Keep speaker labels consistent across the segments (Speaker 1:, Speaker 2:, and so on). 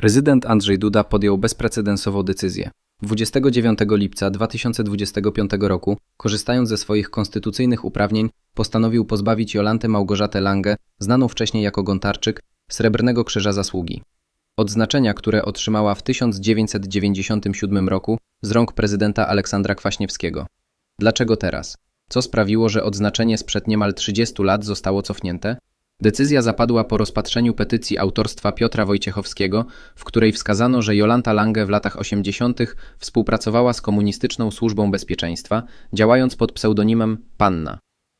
Speaker 1: Prezydent Andrzej Duda podjął bezprecedensową decyzję. 29 lipca 2025 roku, korzystając ze swoich konstytucyjnych uprawnień, postanowił pozbawić Jolantę Małgorzatę Lange, znaną wcześniej jako Gontarczyk, Srebrnego Krzyża Zasługi. Odznaczenia, które otrzymała w 1997 roku z rąk prezydenta Aleksandra Kwaśniewskiego. Dlaczego teraz? Co sprawiło, że odznaczenie sprzed niemal 30 lat zostało cofnięte? Decyzja zapadła po rozpatrzeniu petycji autorstwa Piotra Wojciechowskiego, w której wskazano, że Jolanta Lange w latach 80. współpracowała z komunistyczną służbą bezpieczeństwa, działając pod pseudonimem Panna.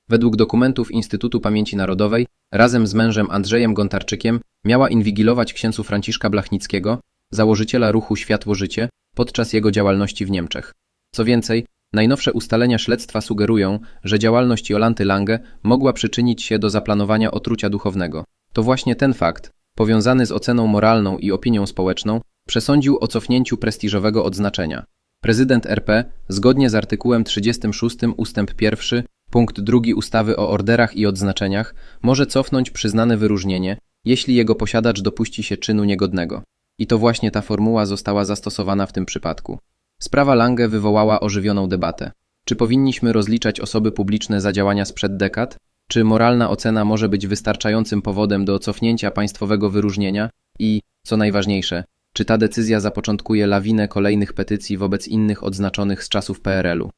Speaker 1: Według dokumentów Instytutu Pamięci Narodowej, razem z mężem Andrzejem Gontarczykiem, miała inwigilować księdzu Franciszka Blachnickiego, założyciela ruchu Światło-Życie, podczas jego działalności w Niemczech. Co więcej, najnowsze ustalenia śledztwa sugerują, że działalność Jolanty Lange mogła przyczynić się do zaplanowania otrucia duchownego. To właśnie ten fakt, powiązany z oceną moralną i opinią społeczną, przesądził o cofnięciu prestiżowego odznaczenia. Prezydent RP, zgodnie z artykułem 36 ustęp 1, punkt 2 ustawy o orderach i odznaczeniach, może cofnąć przyznane wyróżnienie, jeśli jego posiadacz dopuści się czynu niegodnego. I to właśnie ta formuła została zastosowana w tym przypadku. Sprawa Lange wywołała ożywioną debatę. Czy powinniśmy rozliczać osoby publiczne za działania sprzed dekad? Czy moralna ocena może być wystarczającym powodem do cofnięcia państwowego wyróżnienia? I, co najważniejsze, czy ta decyzja zapoczątkuje lawinę kolejnych petycji wobec innych odznaczonych z czasów PRL-u?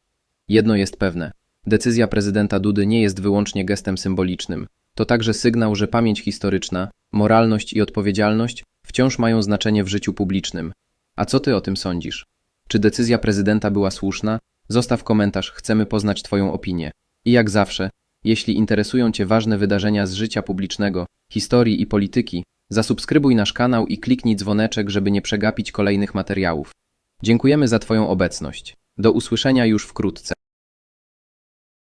Speaker 1: Jedno jest pewne. Decyzja prezydenta Dudy nie jest wyłącznie gestem symbolicznym. To także sygnał, że pamięć historyczna, moralność i odpowiedzialność wciąż mają znaczenie w życiu publicznym. A co ty o tym sądzisz? Czy decyzja prezydenta była słuszna? Zostaw komentarz, chcemy poznać Twoją opinię. I jak zawsze, jeśli interesują Cię ważne wydarzenia z życia publicznego, historii i polityki, zasubskrybuj nasz kanał i kliknij dzwoneczek, żeby nie przegapić kolejnych materiałów. Dziękujemy za Twoją obecność. Do usłyszenia już wkrótce.